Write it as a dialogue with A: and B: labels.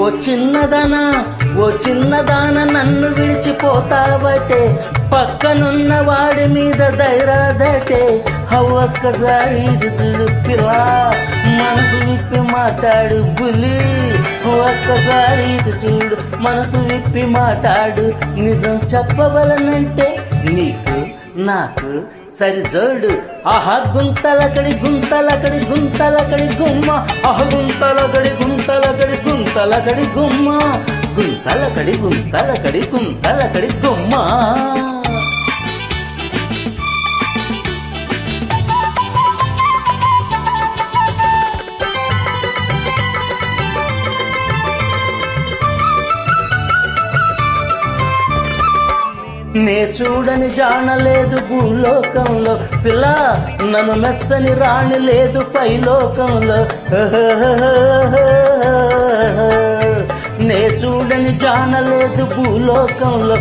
A: ఓ చిన్నదనా ఓ చిన్నదాన నన్ను విడిచిపోతావటే. పక్కనున్న వాడి మీద దైరాదటే ఒక్కసారి చూడుపిరా చూడు మనసు విప్పి మాట్లాడు పులి ఒక్కసారి ఇటు చూడు మనసు విప్పి మాట్లాడు. నిజం చెప్పవలనంటే నీకు నాకు సరిజోడు. ఆహా గుంతలకడి గుంతలకడి గుంతలకడి గుమ్మ. ఆహ గుంతలకడి గుంతలకడి గుంతలకడి గుమ్మ గుంతలకడి గుంతలకడి గుంతలకడి గుమ్మ. నే చూడని జానలేదు భూలోకంలో. పిల్ల నన్ను మెచ్చని రాణి లేదు పైలోకంలో. నిన్నే చూడని జానలేదు భూలోకంలో.